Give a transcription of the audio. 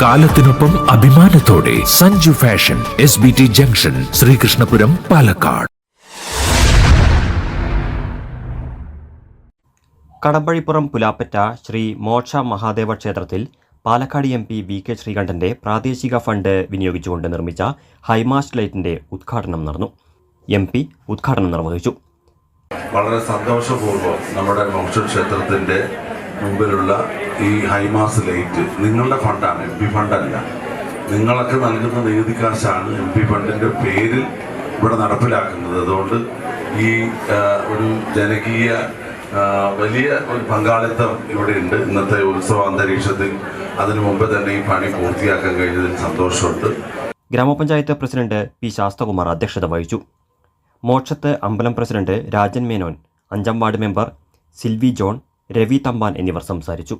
കാലത്തിനൊപ്പം അഭിമാനത്തോടെ Sanju fashion S B T junction Sreekrishnapuram Palakkad. Kadampazhipuram Pulappatta Shri Moksha Mahadeva ക്ഷേത്രത്തിൽ Palakkad M P V K ശ്രീകണ്ഠന്റെ പ്രാദേശിക fund വിനിയോഗിച്ചുകൊണ്ട് നിർമ്മിച്ച high mast ലൈറ്റിന്റെ ഉദ്ഘാടനം നടന്നു. എം പി ഉദ്ഘാടനം നിർവഹിച്ചു. വളരെ സന്തോഷപൂർവം നമ്മുടെ മോക്ഷ ക്ഷേത്രത്തിന്റെ മുമ്പിലുള്ള ഈ ഹൈമാസ് ലൈറ്റ് നിങ്ങളുടെ ഫണ്ടാണ് എം പി ഫണ്ടല്ല. നിങ്ങളൊക്കെ നൽകുന്ന നികുതി കാശാണ് എം പി ഫണ്ടിന്റെ പേരിൽ ഇവിടെ നടപ്പിലാക്കുന്നത്. അതുകൊണ്ട് ഈ ഒരു ജനകീയ വലിയ ഒരു പങ്കാളിത്തം ഇവിടെയുണ്ട് ഇന്നത്തെ ഉത്സവ അന്തരീക്ഷത്തിൽ അതിനു മുമ്പ് തന്നെ ഈ പണി പൂർത്തിയാക്കാൻ കഴിഞ്ഞതിൽ സന്തോഷമുണ്ട്. ഗ്രാമപഞ്ചായത്ത് പ്രസിഡന്റ് പി ശാസ്തകുമാർ അധ്യക്ഷത വഹിച്ചു. മോക്ഷത്ത് അമ്പലം പ്രസിഡന്റ് രാജൻ മേനോൻ അഞ്ചാം വാർഡ് മെമ്പർ സിൽവി ജോൺ രവി തമ്പാൻ എന്നിവർ സംസാരിച്ചു